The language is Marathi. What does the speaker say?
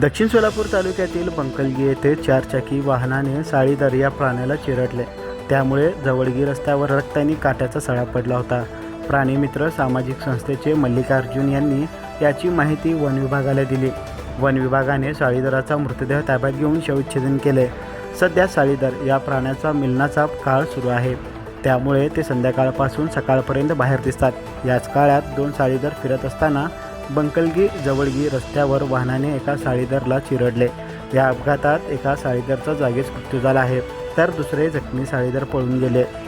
दक्षिण सोलापूर तालुक्यातील बंकलगी येथे चारचाकी वाहनाने साळीदर या प्राण्याला चिरडले. त्यामुळे जवळगी रस्त्यावर रक्तानी काट्याचा सळा पडला होता. प्राणीमित्र सामाजिक संस्थेचे मल्लिकार्जुन यांनी याची माहिती वन विभागाला दिली. वन विभागाने साळीदराचा मृतदेह ताब्यात घेऊन शवच्छेदन केले. सध्या साळीदर या प्राण्याचा मिलनाचा काळ सुरू आहे. त्यामुळे ते संध्याकाळपासून सकाळपर्यंत बाहेर दिसतात. याच काळात दोन साळीदर फिरत असताना बंकलगी जवळगी रस्त्यावर वाहनाने एका साळीदरला चिरडले. या अपघातात एका साळीदरचा जागीच मृत्यू झाला आहे. तर दुसरे जखमी साळीदर पळून गेले.